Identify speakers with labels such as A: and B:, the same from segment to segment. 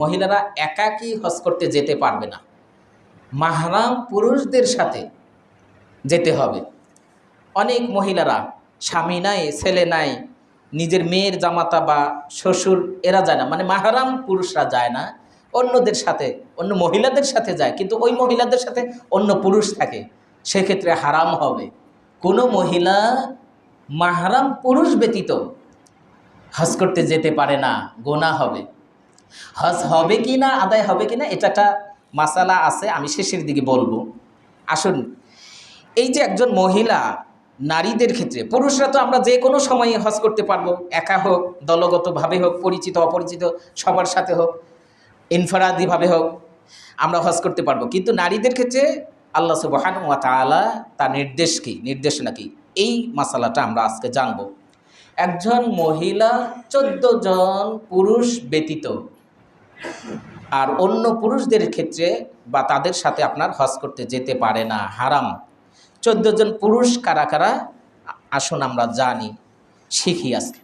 A: মহিলারা একাকী হজ করতে যেতে পারবে না। মাহরাম পুরুষদের সাথে যেতে হবে। অনেক মহিলারা স্বামী নাই, ছেলে নাই, নিজের মেয়ের জামাতা বা শ্বশুর এরা যায় না। মানে মাহারাম পুরুষরা যায় না, অন্যদের সাথে, অন্য মহিলাদের সাথে যায়। কিন্তু ওই মহিলাদের সাথে অন্য পুরুষ থাকে, সেক্ষেত্রে হারাম হবে। কোনো মহিলা মাহারাম পুরুষ ব্যতীত হজ করতে যেতে পারে না, গোনা হবে। হজ হবে কি না, আদায় হবে কি না, এটা একটা মাসালা আছে, আমি শেষের দিকে বলব। আসুন, এই যে একজন মহিলা নারীদের ক্ষেত্রে, পুরুষরা তো আমরা যে কোনো সময়ে হজ করতে পারব, একা হোক, দলগতভাবে হোক, পরিচিত, অপরিচিত, সবার সাথে হোক, ইনফারাদিভাবে হোক, আমরা হজ করতে পারব। কিন্তু নারীদের ক্ষেত্রে আল্লাহ সুবহান ওয়া তাআলা তার নির্দেশ কি? নির্দেশনা কি? এই মাসালাটা আমরা আজকে জানব। একজন মহিলা চোদ্দ জন পুরুষ ব্যতীত আর অন্য পুরুষদের ক্ষেত্রে বা তাদের সাথে আপনার হজ করতে যেতে পারে না, হারাম। চোদ্দ জন পুরুষ কারা কারা? আসুন আমরা জানি। শিখি আজকে।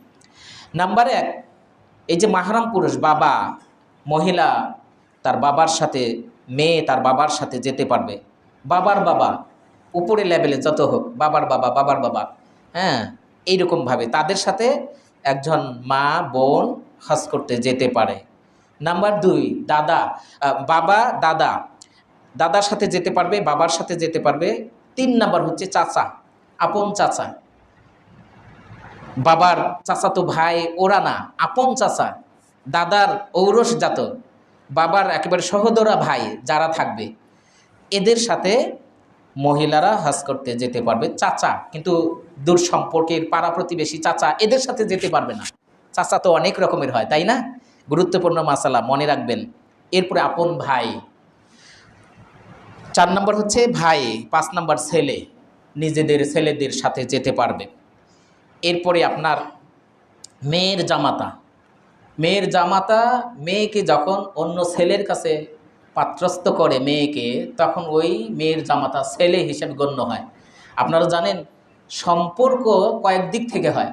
A: নাম্বার এক, এই যে মাহারাম পুরুষ, বাবা, মহিলা, তার বাবার সাথে, মেয়ে তার বাবার সাথে যেতে পারবে। বাবার বাবা, উপরে লেভেলে যত হোক, বাবার বাবা বাবার বাবা হ্যাঁ এইরকমভাবে তাদের সাথে একজন মা, বোন হজ করতে যেতে পারে। নাম্বার দুই, দাদা বাবা, দাদা। দাদার সাথে যেতে পারবে, বাবার সাথে যেতে পারবে। তিন নাম্বার হচ্ছে চাচা, আপন চাচা। বাবার চাচাতো ভাই, ওরা না, আপন চাচা। দাদার ঔরস জাত বাবার একেবারে সহোদরা ভাই যারা থাকবে। এদের সাথে মহিলারা হজ করতে যেতে পারবে, চাচা। কিন্তু দূর সম্পর্কের পাড়া প্রতিবেশী চাচা এদের সাথে যেতে পারবে না। চাচা তো অনেক রকমের হয়, তাই না? গুরুত্বপূর্ণ মাসালা, মনে রাখবেন। এরপরে আপন ভাই। চার নম্বর হচ্ছে ভাই, পাঁচ নম্বর ছেলে। নিজেদের ছেলেদের সাথে যেতে পারবে। এরপরে আপনার মেয়ের জামাতা। মেয়ের জামাতা মেয়েকে যখন অন্য ছেলের কাছে পাত্রস্থ করে মেয়েকে, তখন ওই মেয়ের জামাতা ছেলে হিসেবে গণ্য হয়। আপনারা জানেন, সম্পর্ক কয়েক দিক থেকে হয়।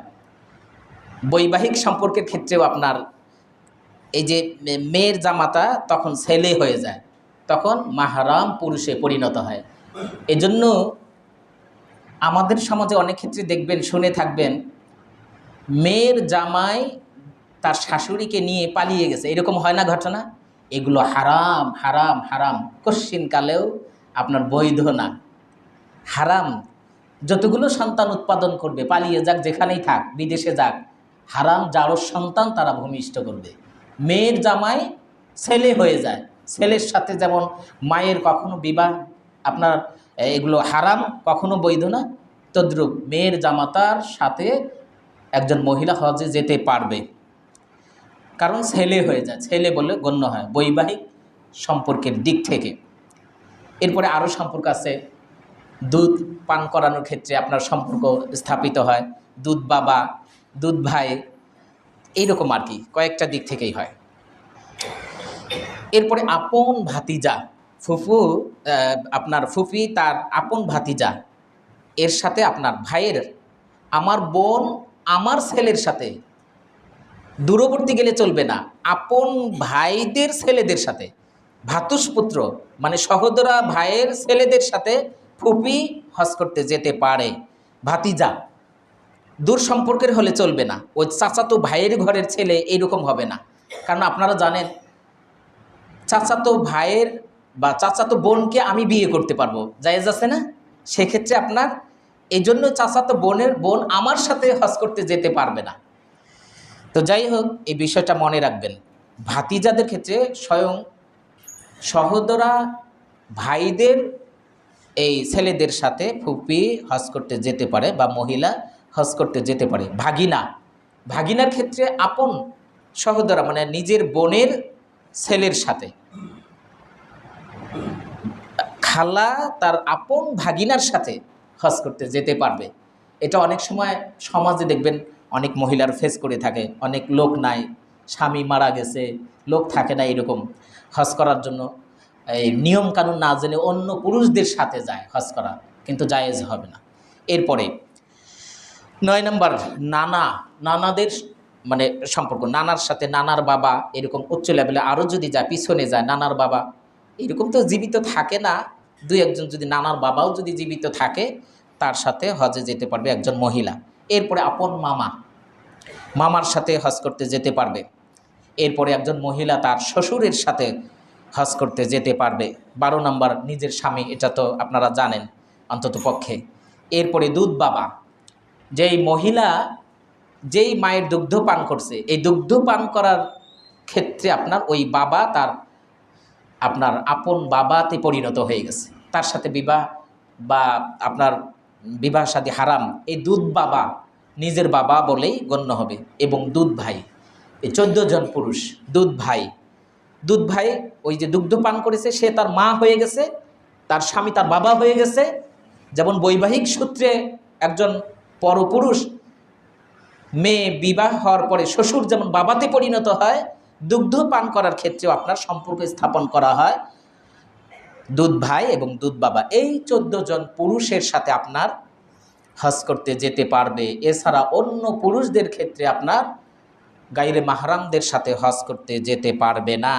A: বৈবাহিক সম্পর্কের ক্ষেত্রেও আপনার এই যে মেয়ের জামাতা তখন ছেলে হয়ে যায়। তখন মাহারাম পুরুষে পরিণত হয়। এজন্য আমাদের সমাজে অনেক ক্ষেত্রে দেখবেন, শুনে থাকবেন, মেয়ের জামাই তার শাশুড়িকে নিয়ে পালিয়ে গেছে। এরকম হয় না ঘটনা? এগুলো হারাম হারাম হারাম। কশ্চিনকালেও আপনার বৈধ না। হারাম। যতগুলো সন্তান উৎপাদন করবে, পালিয়ে যাক, যেখানেই থাক, বিদেশে যাক, হারাম যারও সন্তান তারা ভূমিষ্ঠ করবে। মেয়ের জামাই ছেলে হয়ে যায়। ছেলের সাথে যেমন মায়ের কখনো বিবাহ, আপনার এগুলো হারাম, কখনো বৈধ না, তদ্রুপ মেয়ের জামাতার সাথে একজন মহিলা হজে যেতে পারবে। কারণ ছেলে হয়ে যায়। ছেলে বলে গণ্য হয় বৈবাহিক সম্পর্কের দিক থেকে। এরপরে আরও সম্পর্ক আছে। দুধ পান করানোর ক্ষেত্রে আপনার সম্পর্ক স্থাপিত হয়। দুধ বাবা, দুধ ভাই এইরকম আর কি, কয়েকটা দিক থেকেই হয়। এরপরে আপন ভাতিজা, ফুফু আপনার ফুফি, তার আপন ভাতিজা, এর সাথে আপনার ভাইয়ের, আমার বোন, আমার ছেলের সাথে। দূরবর্তী গেলে চলবে না, আপন ভাইদের ছেলেদের সাথে। ভাতুষপুত্র মানে সহোদরা ভাইয়ের ছেলেদের সাথে ফুপি হজ করতে যেতে পারে। ভাতিজা দূর সম্পর্কের হলে চলবে না। ওই চাচাতো ভাইয়ের ঘরের ছেলে এইরকম হবে না। কারণ আপনারা জানেন, চাচাতো ভাইয়ের বা চাচাতো বোনকে আমি বিয়ে করতে পারব। জায়েজ আছে না? সেক্ষেত্রে আপনার এই জন্য চাচাতো বোনের বোন আমার সাথে হজ করতে যেতে পারবে না। তো যাই হোক, এই বিষয়টা মনে রাখবেন। ভাতিজাদের ক্ষেত্রে স্বয়ং সহোদরা ভাইদের এই ছেলেদের সাথে ফুপি হজ করতে যেতে পারে বা মহিলা হজ করতে যেতে পারে। ভাগিনা। ভাগিনার ক্ষেত্রে আপন সহোদরা মানে নিজের বোনের ছেলের সাথে। খালা তার আপন ভাগিনার সাথে হজ করতে যেতে পারবে। এটা অনেক সময় সমাজে দেখবেন, অনেক মহিলার ফেস করে থাকে, অনেক লোক নাই, স্বামী মারা গেছে, লোক থাকে না এরকম হজ করার জন্য। এই নিয়মকানুন না জেনে অন্য পুরুষদের সাথে যায় হজ করা, কিন্তু জায়েজ হবে না। এরপরে নয় নম্বর নানা, নানাদের মানে সম্পর্ক, নানার সাথে নানার বাবা এরকম উচ্চ লেভেলে আরও যদি যায়, পিছনে যায়, নানার বাবা, এরকম তো জীবিত থাকে না। দুই একজন যদি নানার বাবাও যদি জীবিত থাকে, তার সাথে হজে যেতে পারবে একজন মহিলা। এরপরে আপন মামা, মামার সাথে হজ করতে যেতে পারবে। এরপরে একজন মহিলা তার শ্বশুরের সাথে হজ করতে যেতে পারবে। বারো নম্বর নিজের স্বামী, এটা তো আপনারা জানেন অন্তত পক্ষে এরপরে দুধ বাবা যেই মহিলা যেই মায়ের দুগ্ধ পান করছে, এই দুগ্ধ পান করার ক্ষেত্রে আপনার ওই বাবা তার আপনার আপন বাবাতে পরিণত হয়ে গেছে। তার সাথে বিবাহ বা আপনার বিবাহ সাদী হারাম, এই দুধ বাবা নিজের বাবা বলেই গণ্য হবে এবং দুধ ভাই, এই চোদ্দ জন পুরুষ, দুধ ভাই। দুধ ভাই ওই যে দুগ্ধ পান করেছে, সে তার মা হয়ে গেছে, তার স্বামী তার বাবা হয়ে গেছে। যেমন বৈবাহিক সূত্রে একজন পরপুরুষ। মেয়ে বিবাহ হওয়ার পরে শ্বশুর যেমন বাবাতে পরিণত হয়, দুগ্ধ পান করার ক্ষেত্রেও আপনার সম্পর্ক স্থাপন করা হয়। দুধ ভাই এবং দুধ বাবা, এই চোদ্দ জন পুরুষের সাথে আপনার হজ করতে যেতে পারবে। এছাড়া অন্য পুরুষদের ক্ষেত্রে আপনার গাইরে মাহারামদের সাথে হজ করতে যেতে পারবে না।